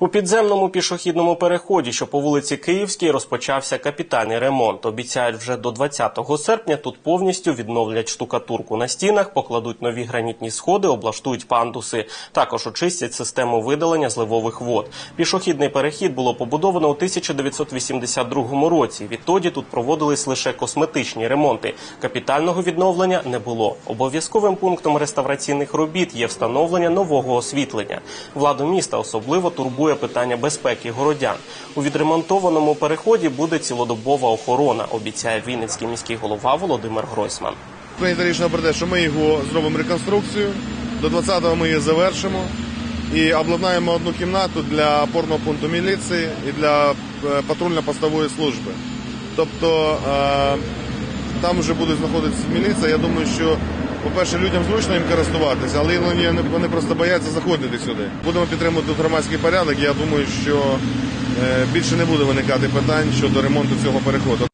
У підземному пішохідному переході, що по вулиці Київській, розпочався капітальний ремонт. Обіцяють, вже до 20 серпня тут повністю відновлять штукатурку на стінах, покладуть нові гранітні сходи, облаштують пандуси. Також очистять систему видалення зливових вод. Пішохідний перехід було побудовано у 1982 році. Відтоді тут проводились лише косметичні ремонти. Капітального відновлення не було. Обов'язковим пунктом реставраційних робіт є встановлення нового освітлення. Владу міста особливо турбує питання безпеки городян. У відремонтованому переході буде цілодобова охорона, обіцяє Вінницький міський голова Володимир Гройсман. Прийнято рішення про те, що ми його зробимо реконструкцію. До 20-го ми її завершимо і обладнаємо одну кімнату для опорного пункту міліції і для е, патрульно-постової служби. Тобто е, там вже буде знаходитися міліція. Я думаю, що, по-перше, людям зручно їм користуватися, але вони- просто бояться заходити сюди. Будемо підтримувати громадський порядок. Я думаю, що е, більше не буде виникати питань щодо ремонту цього переходу.